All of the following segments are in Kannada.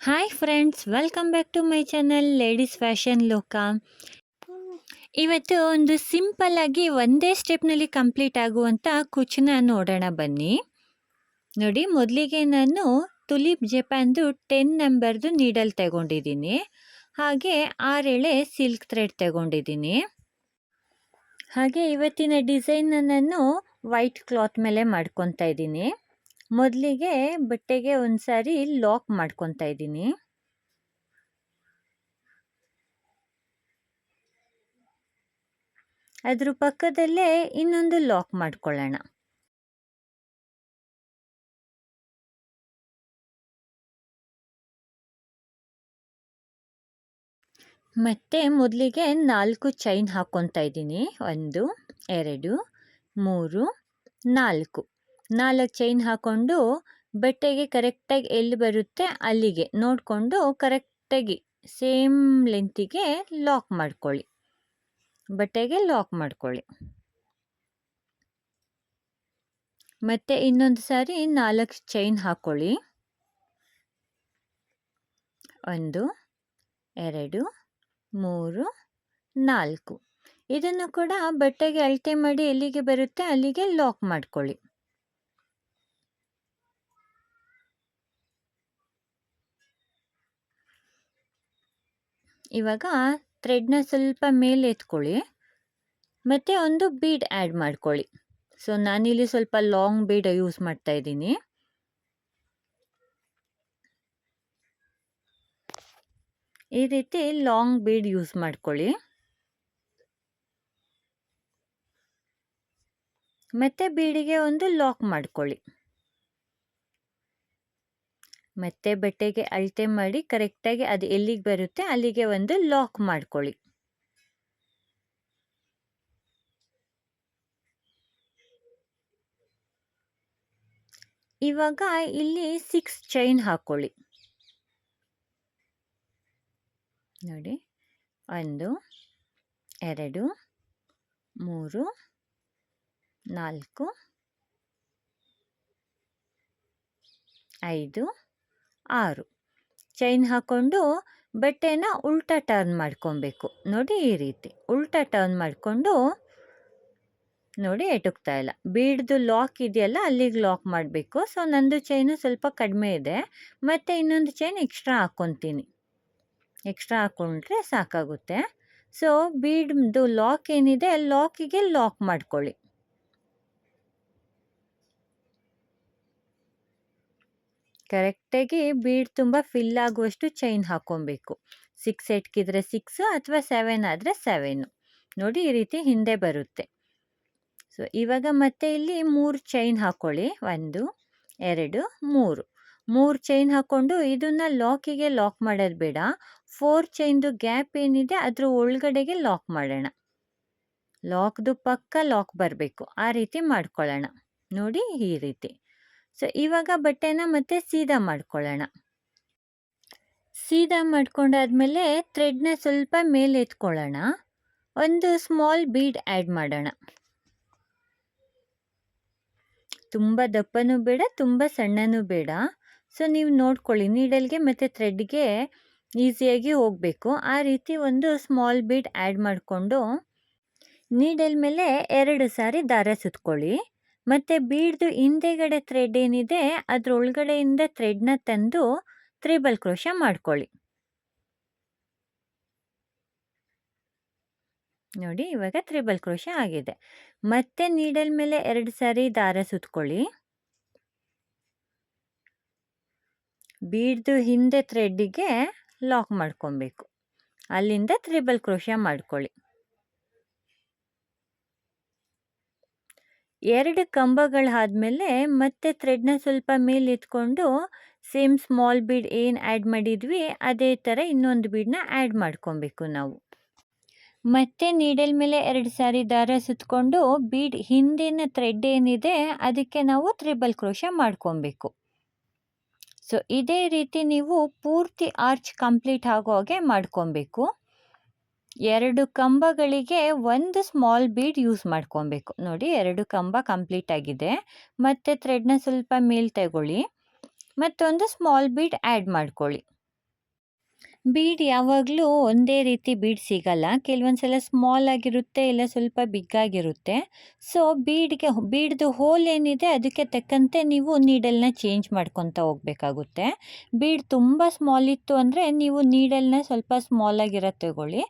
Hi friends welcome back to my channel ladies fashion ಲೋಕ ಇವತ್ತು ಒಂದು ಸಿಂಪಲ್ ಆಗಿ ಒಂದೇ ಸ್ಟೆಪ್ನಲ್ಲಿ ಕಂಪ್ಲೀಟ್ ಆಗುವಂಥ ಕುಚ್ಚನ್ನ ನೋಡೋಣ ಬನ್ನಿ. ನೋಡಿ, ಮೊದಲಿಗೆ ನಾನು ತುಲಿಪ್ ಜಪಾನ್ದು ಟೆನ್ ನಂಬರ್ದು ನೀಡಲ್ ತಗೊಂಡಿದ್ದೀನಿ. ಹಾಗೆ ಆರೆಳೆ ಸಿಲ್ಕ್ ಥ್ರೆಡ್ ತಗೊಂಡಿದ್ದೀನಿ. ಹಾಗೆ ಇವತ್ತಿನ ಡಿಸೈನ್ನ ನಾನು ವೈಟ್ ಕ್ಲಾತ್ ಮೇಲೆ ಮಾಡ್ಕೊತಾ ಇದ್ದೀನಿ. ಮೊದಲಿಗೆ ಬಟ್ಟೆಗೆ ಒಂದು ಸಾರಿ ಲಾಕ್ ಮಾಡ್ಕೊತಾ ಇದ್ದೀನಿ. ಅದ್ರ ಪಕ್ಕದಲ್ಲೇ ಇನ್ನೊಂದು ಲಾಕ್ ಮಾಡ್ಕೊಳ್ಳೋಣ. ಮತ್ತೆ ಮೊದಲಿಗೆ ನಾಲ್ಕು ಚೈನ್ ಹಾಕ್ಕೊತಾ ಇದ್ದೀನಿ. ಒಂದು, ಎರಡು, ಮೂರು, ನಾಲ್ಕು. ನಾಲ್ಕು ಚೈನ್ ಹಾಕ್ಕೊಂಡು ಬಟ್ಟೆಗೆ ಕರೆಕ್ಟಾಗಿ ಎಲ್ಲಿ ಬರುತ್ತೆ ಅಲ್ಲಿಗೆ ನೋಡಿಕೊಂಡು ಕರೆಕ್ಟಾಗಿ ಸೇಮ್ ಲೆಂತಿಗೆ ಲಾಕ್ ಮಾಡ್ಕೊಳ್ಳಿ. ಬಟ್ಟೆಗೆ ಲಾಕ್ ಮಾಡ್ಕೊಳ್ಳಿ. ಮತ್ತೆ ಇನ್ನೊಂದು ಸಾರಿ ನಾಲ್ಕು ಚೈನ್ ಹಾಕ್ಕೊಳ್ಳಿ ಒಂದು, ಎರಡು, ಮೂರು, ನಾಲ್ಕು. ಇದನ್ನು ಕೂಡ ಬಟ್ಟೆಗೆ ಅಳತೆ ಮಾಡಿ ಎಲ್ಲಿಗೆ ಬರುತ್ತೆ ಅಲ್ಲಿಗೆ ಲಾಕ್ ಮಾಡ್ಕೊಳ್ಳಿ. ಇವಾಗ ಥ್ರೆಡ್ನ ಸ್ವಲ್ಪ ಮೇಲೆ ಎತ್ಕೊಳ್ಳಿ. ಮತ್ತು ಒಂದು ಬೀಡ್ ಆ್ಯಡ್ ಮಾಡ್ಕೊಳ್ಳಿ. ಸೊ ನಾನಿಲ್ಲಿ ಸ್ವಲ್ಪ ಲಾಂಗ್ ಬೀಡ್ ಯೂಸ್ ಮಾಡ್ತಾ ಇದ್ದೀನಿ. ಈ ರೀತಿ ಲಾಂಗ್ ಬೀಡ್ ಯೂಸ್ ಮಾಡ್ಕೊಳ್ಳಿ. ಮತ್ತೆ ಬೀಡಿಗೆ ಒಂದು ಲಾಕ್ ಮಾಡ್ಕೊಳ್ಳಿ. ಮತ್ತೆ ಬಟ್ಟೆಗೆ ಅಳತೆ ಮಾಡಿ ಕರೆಕ್ಟಾಗಿ ಅದು ಎಲ್ಲಿಗೆ ಬರುತ್ತೆ ಅಲ್ಲಿಗೆ ಒಂದು ಲಾಕ್ ಮಾಡ್ಕೊಳ್ಳಿ. ಇವಾಗ ಇಲ್ಲಿ ಸಿಕ್ಸ್ ಚೈನ್ ಹಾಕೊಳ್ಳಿ. ನೋಡಿ, ಒಂದು, ಎರಡು, ಮೂರು, ನಾಲ್ಕು, ಐದು ಆರು. ಚೈನ್ ಹಾಕ್ಕೊಂಡು ಬಟ್ಟೆನ ಉಲ್ಟಾ ಟರ್ನ್ ಮಾಡ್ಕೊಬೇಕು. ನೋಡಿ ಈ ರೀತಿ ಉಲ್ಟಾ ಟರ್ನ್ ಮಾಡಿಕೊಂಡು ನೋಡಿ ಎಟುಕ್ತಾ ಇಲ್ಲ. ಬೀಡ್ದು ಲಾಕ್ ಇದೆಯಲ್ಲ ಅಲ್ಲಿಗೆ ಲಾಕ್ ಮಾಡಬೇಕು. ಸೊ ನಂದು ಚೈನು ಸ್ವಲ್ಪ ಕಡಿಮೆ ಇದೆ. ಮತ್ತು ಇನ್ನೊಂದು ಚೈನ್ ಎಕ್ಸ್ಟ್ರಾ ಹಾಕ್ಕೊತೀನಿ ಎಕ್ಸ್ಟ್ರಾ ಹಾಕ್ಕೊಂಡ್ರೆ ಸಾಕಾಗುತ್ತೆ. ಸೊ ಬೀಡ್ದು ಲಾಕ್ ಏನಿದೆ ಲಾಕಿಗೆ ಲಾಕ್ ಮಾಡ್ಕೊಳ್ಳಿ. ಕರೆಕ್ಟಾಗಿ ಬೀಡ್ ತುಂಬ ಫಿಲ್ ಆಗುವಷ್ಟು ಚೈನ್ ಹಾಕ್ಕೊಬೇಕು ಸಿಕ್ಸ್ ಎಟ್ಕಿದ್ರೆ ಸಿಕ್ಸ್ ಅಥವಾ ಸೆವೆನ್ ಆದರೆ ಸೆವೆನು. ನೋಡಿ ಈ ರೀತಿ ಹಿಂದೆ ಬರುತ್ತೆ. ಸೊ, ಇವಾಗ ಮತ್ತೆ ಇಲ್ಲಿ ಮೂರು ಚೈನ್ ಹಾಕ್ಕೊಳ್ಳಿ ಒಂದು, ಎರಡು, ಮೂರು. ಮೂರು ಚೈನ್ ಹಾಕ್ಕೊಂಡು ಇದನ್ನು ಲಾಕಿಗೆ ಲಾಕ್ ಮಾಡೋದು ಬೇಡ. ಫೋರ್ ಚೈನ್ದು ಗ್ಯಾಪ್ ಏನಿದೆ ಅದ್ರ ಒಳಗಡೆಗೆ ಲಾಕ್ ಮಾಡೋಣ. ಲಾಕ್ದು ಪಕ್ಕ ಲಾಕ್ ಬರಬೇಕು. ಆ ರೀತಿ ಮಾಡ್ಕೊಳ್ಳೋಣ. ನೋಡಿ ಈ ರೀತಿ. ಸೊ, ಇವಾಗ ಬಟ್ಟೆನ ಮತ್ತೆ ಸೀದಾ ಮಾಡ್ಕೊಳ್ಳೋಣ. ಸೀದಾ ಮಾಡ್ಕೊಂಡಾದ್ಮೇಲೆ ಥ್ರೆಡ್ನ ಸ್ವಲ್ಪ ಮೇಲೆ ಎತ್ಕೊಳ್ಳೋಣ. ಒಂದು ಸ್ಮಾಲ್ ಬೀಡ್ ಆ್ಯಡ್ ಮಾಡೋಣ. ತುಂಬ ದಪ್ಪನೂ ಬೇಡ, ತುಂಬ ಸಣ್ಣನೂ ಬೇಡ. ಸೊ, ನೀವು ನೋಡ್ಕೊಳ್ಳಿ, ನೀಡಲ್ಗೆ ಮತ್ತು ಥ್ರೆಡ್ಗೆ ಈಸಿಯಾಗಿ ಹೋಗಬೇಕು. ಆ ರೀತಿ ಒಂದು ಸ್ಮಾಲ್ ಬೀಡ್ ಆ್ಯಡ್ ಮಾಡಿಕೊಂಡು ನೀಡಲ್ ಮೇಲೆ ಎರಡು ಸಾರಿ ದಾರ ಸುತ್ಕೊಳ್ಳಿ. ಮತ್ತು ಬೀಡ್ದು ಹಿಂದೆಗಡೆ ಥ್ರೆಡ್ ಏನಿದೆ ಅದ್ರ ಒಳಗಡೆಯಿಂದ ಥ್ರೆಡ್ನ ತಂದು ತ್ರಿಬಲ್ ಕ್ರೋಶ ಮಾಡ್ಕೊಳ್ಳಿ. ನೋಡಿ, ಇವಾಗ ತ್ರಿಬಲ್ ಕ್ರೋಶ ಆಗಿದೆ. ಮತ್ತೆ ನೀಡಲ್ ಮೇಲೆ ಎರಡು ಸಾರಿ ದಾರ ಸುತ್ಕೊಳ್ಳಿ. ಬೀಡ್ದು ಹಿಂದೆ ಥ್ರೆಡ್ಡಿಗೆ ಲಾಕ್ ಮಾಡ್ಕೊಬೇಕು. ಅಲ್ಲಿಂದ ತ್ರಿಬಲ್ ಕ್ರೋಶ ಮಾಡ್ಕೊಳ್ಳಿ. ಎರಡು ಕಂಬಗಳಾದಮೇಲೆ ಮತ್ತೆ ಥ್ರೆಡ್ನ ಸ್ವಲ್ಪ ಮೇಲೆ ಇಟ್ಕೊಂಡು ಸೇಮ್ ಸ್ಮಾಲ್ ಬೀಡ್ ಏನು ಆ್ಯಡ್ ಮಾಡಿದ್ವಿ, ಅದೇ ಥರ ಇನ್ನೊಂದು ಬೀಡನ್ನ ಆ್ಯಡ್ ಮಾಡ್ಕೊಬೇಕು ನಾವು. ಮತ್ತೆ ನೀಡಲ್ ಮೇಲೆ ಎರಡು ಸಾರಿ ದಾರ ಸುತ್ತಕೊಂಡು ಬೀಡ್ ಹಿಂದಿನ ಥ್ರೆಡ್ ಏನಿದೆ, ಅದಕ್ಕೆ ನಾವು ತ್ರಿಬಲ್ ಕ್ರೋಶ ಮಾಡ್ಕೊಬೇಕು. ಸೊ ಇದೇ ರೀತಿ ನೀವು ಪೂರ್ತಿ ಆರ್ಚ್ ಕಂಪ್ಲೀಟ್ ಆಗೋ ಹಾಗೆ ಮಾಡ್ಕೊಬೇಕು. ಎರಡು ಕಂಬಗಳಿಗೆ ಒಂದು ಸ್ಮಾಲ್ ಬೀಡ್ ಯೂಸ್ ಮಾಡ್ಕೊಬೇಕು. ನೋಡಿ, ಎರಡು ಕಂಬ ಕಂಪ್ಲೀಟ್ ಆಗಿದೆ. ಮತ್ತು ಥ್ರೆಡ್ನ ಸ್ವಲ್ಪ ಮೇಲ್ ತಗೊಳ್ಳಿ. ಮತ್ತೊಂದು ಸ್ಮಾಲ್ ಬೀಡ್ ಆ್ಯಡ್ ಮಾಡ್ಕೊಳ್ಳಿ. ಬೀಡ್ ಯಾವಾಗಲೂ ಒಂದೇ ರೀತಿ ಬೀಡ್ ಸಿಗಲ್ಲ. ಕೆಲವೊಂದು ಸಲ ಸ್ಮಾಲ್ ಆಗಿರುತ್ತೆ, ಇಲ್ಲ ಸ್ವಲ್ಪ ಬಿಗ್ ಆಗಿರುತ್ತೆ. ಸೊ, ಬೀಡ್ಗೆ ಬೀಡ್ದು ಹೋಲ್ ಏನಿದೆ, ಅದಕ್ಕೆ ತಕ್ಕಂತೆ ನೀವು ನೀಡಲ್ನ ಚೇಂಜ್ ಮಾಡ್ಕೊತಾ ಹೋಗಬೇಕಾಗುತ್ತೆ. ಬೀಡ್ ತುಂಬ ಸ್ಮಾಲ್ ಇತ್ತು ಅಂದರೆ ನೀವು ನೀಡಲ್ನ ಸ್ವಲ್ಪ ಸ್ಮಾಲ್ ಆಗಿರೋ ತಗೊಳ್ಳಿ.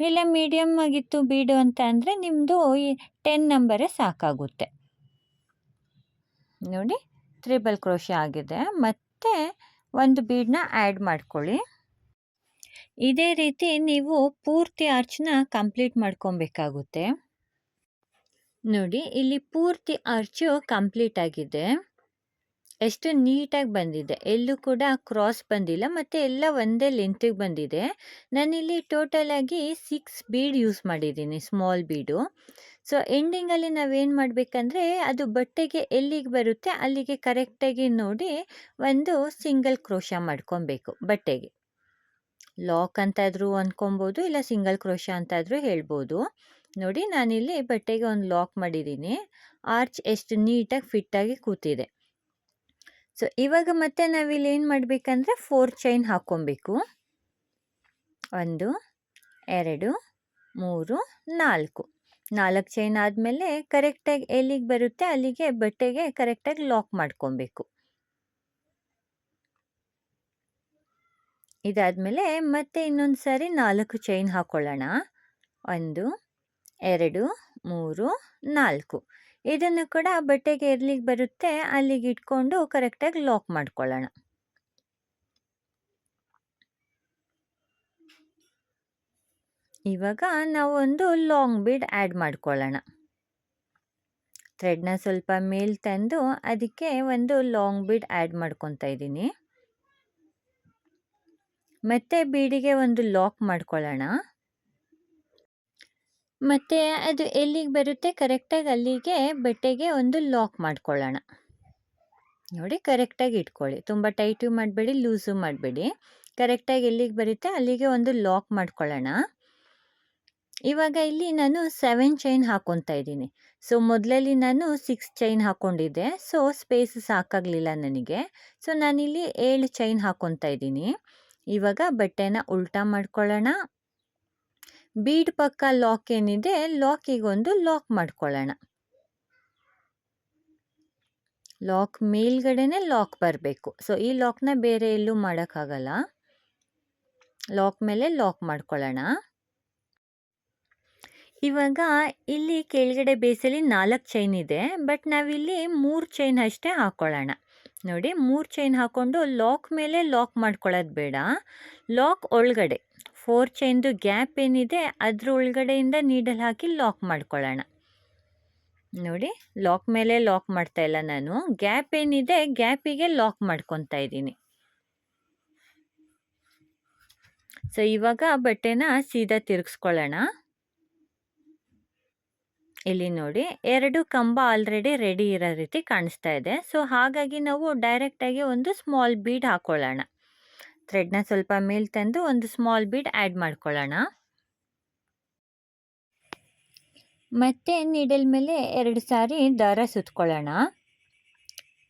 ಇಲ್ಲ ಮೀಡಿಯಮ್ ಆಗಿತ್ತು ಬೀಡು ಅಂತ ಅಂದರೆ ನಿಮ್ಮದು ಈ ಟೆನ್ ನಂಬರೇ ಸಾಕಾಗುತ್ತೆ. ನೋಡಿ, ತ್ರಿಬಲ್ ಕ್ರೋಶ ಆಗಿದೆ. ಮತ್ತು ಒಂದು ಬೀಡನ್ನ ಆ್ಯಡ್ ಮಾಡ್ಕೊಳ್ಳಿ. ಇದೇ ರೀತಿ ನೀವು ಪೂರ್ತಿ ಆರ್ಚ್ನ ಕಂಪ್ಲೀಟ್ ಮಾಡ್ಕೊಬೇಕಾಗುತ್ತೆ. ನೋಡಿ, ಇಲ್ಲಿ ಪೂರ್ತಿ ಆರ್ಚು ಕಂಪ್ಲೀಟ್ ಆಗಿದೆ. ಎಷ್ಟು ನೀಟಾಗಿ ಬಂದಿದೆ. ಎಲ್ಲೂ ಕೂಡ ಕ್ರಾಸ್ ಬಂದಿಲ್ಲ, ಮತ್ತು ಎಲ್ಲ ಒಂದೇ ಲೆಂತಿಗೆ ಬಂದಿದೆ. ನಾನಿಲ್ಲಿ ಟೋಟಲ್ ಆಗಿ ಸಿಕ್ಸ್ ಬೀಡ್ ಯೂಸ್ ಮಾಡಿದ್ದೀನಿ, ಸ್ಮಾಲ್ ಬೀಡು. ಸೊ, ಎಂಡಿಂಗಲ್ಲಿ ನಾವೇನು ಮಾಡಬೇಕಂದ್ರೆ, ಅದು ಬಟ್ಟೆಗೆ ಎಲ್ಲಿಗೆ ಬರುತ್ತೆ, ಅಲ್ಲಿಗೆ ಕರೆಕ್ಟಾಗಿ ನೋಡಿ ಒಂದು ಸಿಂಗಲ್ ಕ್ರೋಶ ಮಾಡ್ಕೊಬೇಕು ಬಟ್ಟೆಗೆ. ಲಾಕ್ ಅಂತಾದರೂ ಅಂದ್ಕೊಬೋದು ಇಲ್ಲ ಸಿಂಗಲ್ ಕ್ರೋಶ ಅಂತಾದರೂ ಹೇಳ್ಬೋದು. ನೋಡಿ ನಾನಿಲ್ಲಿ ಬಟ್ಟೆಗೆ ಒಂದು ಲಾಕ್ ಮಾಡಿದ್ದೀನಿ. ಆರ್ಚ್ ಎಷ್ಟು ನೀಟಾಗಿ ಫಿಟ್ಟಾಗಿ ಕೂತಿದೆ. ಸೊ, ಇವಾಗ ಮತ್ತೆ ನಾವಿಲ್ಲಿ ಏನು ಮಾಡಬೇಕಂದ್ರೆ ಫೋರ್ ಚೈನ್ ಹಾಕ್ಕೊಬೇಕು. ಒಂದು, ಎರಡು, ಮೂರು, ನಾಲ್ಕು. ನಾಲ್ಕು ಚೈನ್ ಆದಮೇಲೆ ಕರೆಕ್ಟಾಗಿ ಎಲ್ಲಿಗೆ ಬರುತ್ತೆ ಅಲ್ಲಿಗೆ ಬಟ್ಟೆಗೆ ಕರೆಕ್ಟಾಗಿ ಲಾಕ್ ಮಾಡ್ಕೊಬೇಕು. ಇದಾದಮೇಲೆ ಮತ್ತೆ ಇನ್ನೊಂದು ಸಾರಿ ನಾಲ್ಕು ಚೈನ್ ಹಾಕ್ಕೊಳ್ಳೋಣ ಒಂದು, ಎರಡು, ಮೂರು, ನಾಲ್ಕು. ಇದನ್ನು ಕೂಡ ಬಟ್ಟೆಗೆ ಎರ್ಲಿಗೆ ಬರುತ್ತೆ, ಅಲ್ಲಿಗೆ ಇಟ್ಕೊಂಡು ಕರೆಕ್ಟಾಗಿ ಲಾಕ್ ಮಾಡ್ಕೊಳ್ಳೋಣ. ಇವಾಗ ನಾವು ಒಂದು ಲಾಂಗ್ ಬೀಡ್ ಆ್ಯಡ್ ಮಾಡ್ಕೊಳ್ಳೋಣ. ಥ್ರೆಡ್ನ ಸ್ವಲ್ಪ ಮೇಲೆ ತಂದು, ಅದಕ್ಕೆ ಒಂದು ಲಾಂಗ್ ಬೀಡ್ ಆ್ಯಡ್ ಮಾಡ್ಕೊತಾ ಇದ್ದೀನಿ ಮತ್ತೆ ಬೀಡಿಗೆ ಒಂದು ಲಾಕ್ ಮಾಡ್ಕೊಳ್ಳೋಣ. ಮತ್ತು ಅದು ಎಲ್ಲಿಗೆ ಬರುತ್ತೆ? ಕರೆಕ್ಟಾಗಿ ಅಲ್ಲಿಗೆ ಬಟ್ಟೆಗೆ ಒಂದು ಲಾಕ್ ಮಾಡ್ಕೊಳ್ಳೋಣ. ನೋಡಿ, ಕರೆಕ್ಟಾಗಿ ಇಟ್ಕೊಳ್ಳಿ. ತುಂಬ ಟೈಟು ಮಾಡಬೇಡಿ, ಲೂಸು ಮಾಡಬೇಡಿ. ಕರೆಕ್ಟಾಗಿ ಎಲ್ಲಿಗೆ ಬರುತ್ತೆ? ಅಲ್ಲಿಗೆ ಒಂದು ಲಾಕ್ ಮಾಡ್ಕೊಳ್ಳೋಣ. ಇವಾಗ ಇಲ್ಲಿ ನಾನು ಸೆವೆನ್ ಚೈನ್ ಹಾಕ್ಕೊತಾ ಇದ್ದೀನಿ. ಸೊ, ಮೊದಲಲ್ಲಿ ನಾನು ಸಿಕ್ಸ್ ಚೈನ್ ಹಾಕ್ಕೊಂಡಿದ್ದೆ ಸೊ ಸ್ಪೇಸ್ ಸಾಕಾಗಲಿಲ್ಲ ನನಗೆ. ಸೊ, ನಾನಿಲ್ಲಿ ಏಳು ಚೈನ್ ಹಾಕ್ಕೊತಾ ಇದ್ದೀನಿ. ಇವಾಗ ಬಟ್ಟೆನ ಉಲ್ಟಾ ಮಾಡ್ಕೊಳ್ಳೋಣ. ಬೀಡ್ ಪಕ್ಕ ಲಾಕ್ ಏನಿದೆ ಲಾಕಿಗೊಂದು ಲಾಕ್ ಮಾಡ್ಕೊಳ್ಳೋಣ. ಲಾಕ್ ಮೇಲ್ಗಡೆನೆ ಲಾಕ್ ಬರಬೇಕು. ಸೊ, ಈ ಲಾಕ್ನ ಬೇರೆ ಎಲ್ಲೂ ಮಾಡೋಕ್ಕಾಗಲ್ಲ. ಲಾಕ್ ಮೇಲೆ ಲಾಕ್ ಮಾಡ್ಕೊಳ್ಳೋಣ. ಇವಾಗ ಇಲ್ಲಿ ಕೆಳಗಡೆ ಬೇಸಲ್ಲಿ ನಾಲ್ಕು ಚೈನ್ ಇದೆ, ಬಟ್ ನಾವಿಲ್ಲಿ ಮೂರು ಚೈನ್ ಅಷ್ಟೇ ಹಾಕ್ಕೊಳ್ಳೋಣ ನೋಡಿ, ಮೂರು ಚೈನ್ ಹಾಕ್ಕೊಂಡು ಲಾಕ್ ಮೇಲೆ ಲಾಕ್ ಮಾಡ್ಕೊಳ್ಳೋದು ಬೇಡ. ಲಾಕ್ ಒಳಗಡೆ. ಫೋರ್ ಚೈನ್ದು ಗ್ಯಾಪ್ ಏನಿದೆ, ಅದ್ರ ಒಳಗಡೆಯಿಂದ ನೀಡಲ್ ಹಾಕಿ ಲಾಕ್ ಮಾಡ್ಕೊಳ್ಳೋಣ. ನೋಡಿ ಲಾಕ್ ಮೇಲೆ ಲಾಕ್ ಮಾಡ್ತಾ ಇಲ್ಲ ನಾನು. ಗ್ಯಾಪ್ ಏನಿದೆ ಗ್ಯಾಪಿಗೆ ಲಾಕ್ ಮಾಡ್ಕೊತಾ ಇದ್ದೀನಿ. ಸೊ ಇವಾಗ ಬಟ್ಟೆನ ಸೀದಾ ತಿರುಗಿಸ್ಕೊಳ್ಳೋಣ. ಇಲ್ಲಿ ನೋಡಿ, ಎರಡು ಕಂಬ ಆಲ್ರೆಡಿ ರೆಡಿ ಇರೋ ರೀತಿ ಕಾಣಿಸ್ತಾ ಇದೆ. ಸೊ ಹಾಗಾಗಿ ನಾವು ಡೈರೆಕ್ಟಾಗಿ ಒಂದು ಸ್ಮಾಲ್ ಬೀಡ್ ಹಾಕ್ಕೊಳ್ಳೋಣ ಥ್ರೆಡ್ನ ಸ್ವಲ್ಪ ಮೇಲ್ ತಂದು ಒಂದು ಸ್ಮಾಲ್ ಬೀಡ್ ಆ್ಯಡ್ ಮಾಡ್ಕೊಳ್ಳೋಣ. ಮತ್ತೆ ನೀಡಲ್ ಮೇಲೆ ಎರಡು ಸಾರಿ ದಾರ ಸುತ್ಕೊಳ್ಳೋಣ.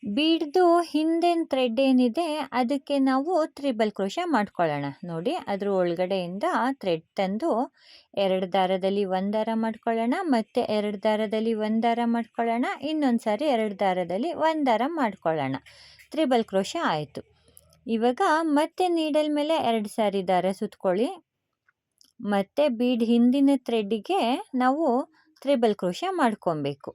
ಬೀಡ್ದು ಹಿಂದಿನ ಥ್ರೆಡ್ ಏನಿದೆ, ಅದಕ್ಕೆ ನಾವು ತ್ರಿಬಲ್ ಕ್ರೋಶ ಮಾಡ್ಕೊಳ್ಳೋಣ. ನೋಡಿ, ಅದ್ರ ಒಳಗಡೆಯಿಂದ ಥ್ರೆಡ್ ತಂದು ಎರಡು ದಾರದಲ್ಲಿ ಒಂದು ದಾರ ಮಾಡ್ಕೊಳ್ಳೋಣ, ಮತ್ತು ಎರಡು ದಾರದಲ್ಲಿ ಒಂದು ದಾರ ಮಾಡ್ಕೊಳ್ಳೋಣ, ಇನ್ನೊಂದು ಸಾರಿ ಎರಡು ದಾರದಲ್ಲಿ ಒಂದು ದಾರ ಮಾಡ್ಕೊಳ್ಳೋಣ. ತ್ರಿಬಲ್ ಕ್ರೋಶ ಆಯಿತು. ಇವಾಗ ಮತ್ತೆ ನೀಡಲ್ ಮೇಲೆ ಎರಡು ಸಾರಿ ದಾರ ಸುತ್ಕೊಳ್ಳಿ. ಮತ್ತು ಬೀಡ್ ಹಿಂದಿನ ಥ್ರೆಡ್ಡಿಗೆ ನಾವು ತ್ರಿಬಲ್ ಕ್ರೋಶ ಮಾಡ್ಕೊಬೇಕು.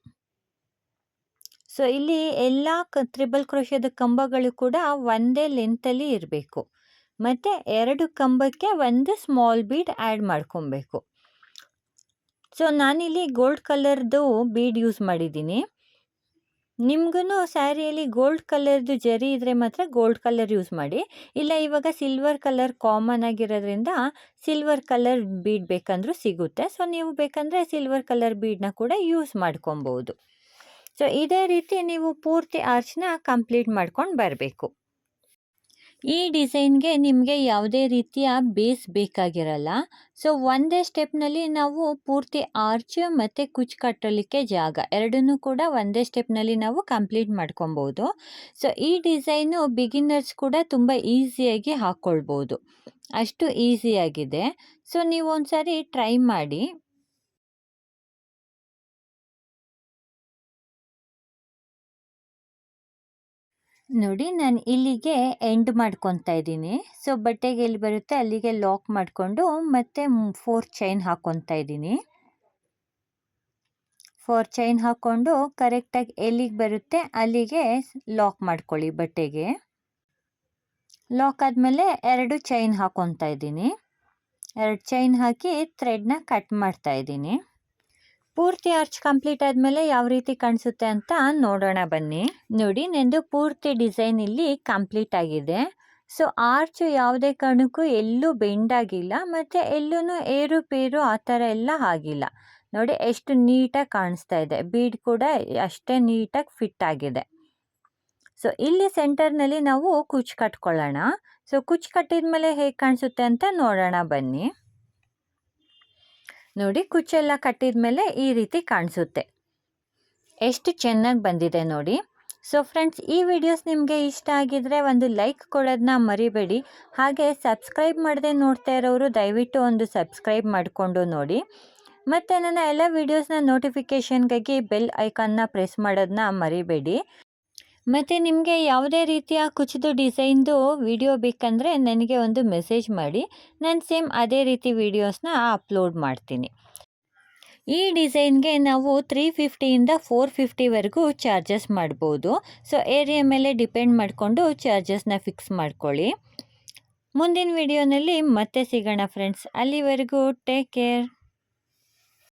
ಸೊ, ಇಲ್ಲಿ ಎಲ್ಲ ಕ, ತ್ರಿಬಲ್ ಕ್ರೋಶದ ಕಂಬಗಳು ಕೂಡ ಒಂದೇ ಲೆಂತಲ್ಲಿ ಇರಬೇಕು. ಮತ್ತು ಎರಡು ಕಂಬಕ್ಕೆ ಒಂದು ಸ್ಮಾಲ್ ಬೀಡ್ ಆ್ಯಡ್ ಮಾಡ್ಕೊಬೇಕು. ಸೊ, ನಾನಿಲ್ಲಿ ಗೋಲ್ಡ್ ಕಲರ್ದು ಬೀಡ್ ಯೂಸ್ ಮಾಡಿದ್ದೀನಿ. ನಿಮ್ಗೂ ಸ್ಯಾರಿಯಲ್ಲಿ ಗೋಲ್ಡ್ ಕಲರ್ದು ಜರಿ ಇದ್ದರೆ ಮಾತ್ರ ಗೋಲ್ಡ್ ಕಲರ್ ಯೂಸ್ ಮಾಡಿ. ಇಲ್ಲ, ಇವಾಗ ಸಿಲ್ವರ್ ಕಲರ್ ಕಾಮನ್ ಆಗಿರೋದ್ರಿಂದ ಸಿಲ್ವರ್ ಕಲರ್ ಬೀಡ್ ಬೇಕಂದ್ರೂ ಸಿಗುತ್ತೆ. ಸೊ, ನೀವು ಬೇಕಂದರೆ ಸಿಲ್ವರ್ ಕಲರ್ ಬೀಡನ್ನ ಕೂಡ ಯೂಸ್ ಮಾಡ್ಕೊಬೋದು. ಸೊ ಇದೇ ರೀತಿ ನೀವು ಪೂರ್ತಿ ಆರ್ಚ್ನ ಕಂಪ್ಲೀಟ್ ಮಾಡ್ಕೊಂಡು ಬರಬೇಕು. ಈ ಡಿಸೈನ್ಗೆ ನಿಮಗೆ ಯಾವುದೇ ರೀತಿಯ ಬೇಸ್ ಬೇಕಾಗಿರಲ್ಲ. ಸೊ ಒಂದೇ ಸ್ಟೆಪ್ನಲ್ಲಿ ನಾವು ಪೂರ್ತಿ ಆರ್ಚ್ ಮತ್ತು ಕುಚ್ ಕಟ್ಟಲಿಕ್ಕೆ ಜಾಗ ಎರಡನ್ನೂ ಕೂಡ ಒಂದೇ ಸ್ಟೆಪ್ನಲ್ಲಿ ನಾವು ಕಂಪ್ಲೀಟ್ ಮಾಡ್ಕೊಬೋದು ಸೊ ಈ ಡಿಸೈನು ಬಿಗಿನರ್ಸ್ ಕೂಡ ತುಂಬ ಈಸಿಯಾಗಿ ಹಾಕ್ಕೊಳ್ಬೋದು ಅಷ್ಟು ಈಸಿಯಾಗಿದೆ. ಸೊ ನೀವು ಒಂದು ಸಾರಿ ಟ್ರೈ ಮಾಡಿ. ನೋಡಿ ನಾನು ಇಲ್ಲಿಗೆ ಎಂಡ್ ಮಾಡ್ಕೊತಾ ಇದ್ದೀನಿ. ಸೊ ಬಟ್ಟೆಗೆ ಎಲ್ಲಿ ಬರುತ್ತೆ ಅಲ್ಲಿಗೆ ಲಾಕ್ ಮಾಡಿಕೊಂಡು ಮತ್ತೆ ಫೋರ್ ಚೈನ್ ಹಾಕ್ಕೊತಾ ಇದ್ದೀನಿ. ಫೋರ್ ಚೈನ್ ಹಾಕ್ಕೊಂಡು ಕರೆಕ್ಟಾಗಿ ಎಲ್ಲಿಗೆ ಬರುತ್ತೆ ಅಲ್ಲಿಗೆ ಲಾಕ್ ಮಾಡ್ಕೊಳ್ಳಿ ಬಟ್ಟೆಗೆ. ಲಾಕ್ ಆದಮೇಲೆ ಎರಡು ಚೈನ್ ಹಾಕ್ಕೊತಾ ಇದ್ದೀನಿ. ಎರಡು ಚೈನ್ ಹಾಕಿ ಥ್ರೆಡ್ನ ಕಟ್ ಮಾಡ್ತಾ ಇದ್ದೀನಿ. ಪೂರ್ತಿ ಆರ್ಚ್ ಕಂಪ್ಲೀಟ್ ಆದ್ಮೇಲೆ ಯಾವ ರೀತಿ ಕಾಣಿಸುತ್ತೆ ಅಂತ ನೋಡೋಣ ಬನ್ನಿ. ನೋಡಿ, ನಂದು ಪೂರ್ತಿ ಡಿಸೈನ್ ಇಲ್ಲಿ ಕಂಪ್ಲೀಟ್ ಆಗಿದೆ. ಸೊ, ಆರ್ಚ್ ಯಾವುದೇ ಕಾರಣಕ್ಕೂ ಎಲ್ಲೂ ಬೆಂಡ್ ಆಗಿಲ್ಲ, ಮತ್ತು ಎಲ್ಲೂ ಏರುಪೇರು ಆ ಥರ ಎಲ್ಲ ಆಗಿಲ್ಲ. ನೋಡಿ, ಎಷ್ಟು ನೀಟಾಗಿ ಕಾಣಿಸ್ತಾ ಇದೆ. ಬೀಡ್ ಕೂಡ ಅಷ್ಟೇ ನೀಟಾಗಿ ಫಿಟ್ ಆಗಿದೆ. ಸೊ, ಇಲ್ಲಿ ಸೆಂಟರ್ನಲ್ಲಿ ನಾವು ಕುಚ್ಚು ಕಟ್ಕೊಳ್ಳೋಣ. ಸೊ ಕುಚ್ಚು ಕಟ್ಟಿದ ಮೇಲೆ ಹೇಗೆ ಕಾಣಿಸುತ್ತೆ ಅಂತ ನೋಡೋಣ ಬನ್ನಿ. ನೋಡಿ ಕುಚ್ಚೆಲ್ಲ ಕಟ್ಟಿದ ಮೇಲೆ ಈ ರೀತಿ ಕಾಣಿಸುತ್ತೆ. ಎಷ್ಟು ಚೆನ್ನಾಗಿ ಬಂದಿದೆ ನೋಡಿ. ಸೊ ಫ್ರೆಂಡ್ಸ್ ಈ ವಿಡಿಯೋಸ್ ನಿಮಗೆ ಇಷ್ಟ ಆಗಿದ್ರೆ ಒಂದು ಲೈಕ್ ಕೊಡೋದನ್ನ ಮರಿಬೇಡಿ. ಹಾಗೆ ಸಬ್ಸ್ಕ್ರೈಬ್ ಮಾಡದೆ ನೋಡ್ತಾ ಇರೋರು ದಯವಿಟ್ಟು ಒಂದು ಸಬ್ಸ್ಕ್ರೈಬ್ ಮಾಡಿಕೊಂಡು ನೋಡಿ. ಮತ್ತು ನನ್ನ ಎಲ್ಲ ವೀಡಿಯೋಸ್ನ ನೋಟಿಫಿಕೇಷನ್ಗಾಗಿ ಬೆಲ್ ಐಕಾನ್ನ ಪ್ರೆಸ್ ಮಾಡೋದನ್ನ ಮರಿಬೇಡಿ. ಮತ್ತು ನಿಮಗೆ ಯಾವುದೇ ರೀತಿಯ ಕುಚಿದು ಡಿಸೈನ್ದು ವಿಡಿಯೋ ಬೇಕಂದರೆ ನನಗೆ ಒಂದು ಮೆಸೇಜ್ ಮಾಡಿ. ನಾನು ಸೇಮ್ ಅದೇ ರೀತಿ ವಿಡಿಯೋಸ್ನ ಅಪ್ಲೋಡ್ ಮಾಡ್ತೀನಿ. ಈ ಡಿಸೈನ್ಗೆ ನಾವು ತ್ರೀ ಫಿಫ್ಟಿಯಿಂದ ಫೋರ್ ಫಿಫ್ಟಿವರೆಗೂ ಚಾರ್ಜಸ್ ಮಾಡ್ಬೋದು. ಸೊ, ಏರಿಯಾ ಮೇಲೆ ಡಿಪೆಂಡ್ ಮಾಡಿಕೊಂಡು ಚಾರ್ಜಸ್ನ ಫಿಕ್ಸ್ ಮಾಡ್ಕೊಳ್ಳಿ. ಮುಂದಿನ ವಿಡಿಯೋನಲ್ಲಿ ಮತ್ತೆ ಸಿಗೋಣ ಫ್ರೆಂಡ್ಸ್. ಅಲ್ಲಿವರೆಗೂ ಟೇಕ್ ಕೇರ್.